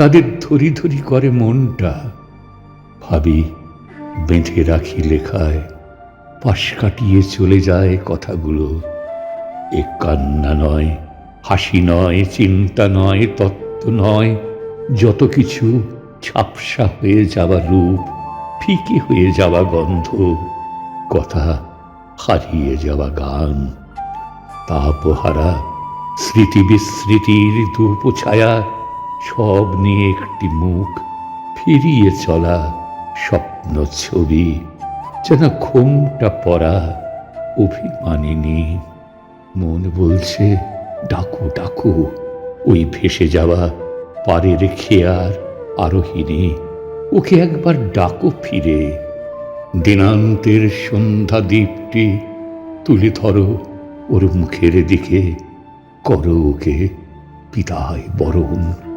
তাদের ধরি ধরি করে মনটা। ভাবি, বেঁধে রাখি লেখায়, পাশ কাটিয়ে চলে যায় কথাগুলো। এ কান্না নয়, হাসি নয়, চিন্তা নয়, তত্ত্ব নয়, যত কিছু ঝাপসা হয়ে যাওয়া রূপ, ফিকে হয়ে যাওয়া গন্ধ, কথা হারিয়ে যাওয়া গান, তাপহারা স্মৃতি বিস্মৃতির ধূপ ছায়া সব নিয়ে একটি মুখ ফিরিয়ে চলা স্বপ্ন ছবি, যেন ঘুমটা পড়া অভিমানিনী। মন বলছে, ডাকু ডাকু। ওই ভেসে যাওয়া পারের খেয়ার আরোহিণী, ওকে একবার ডাকো ফিরে। দিনান্তের সন্ধ্যা দ্বীপটি তুলে ধরো ওর মুখের দিকে, করো ওকে বিদায় বরণ।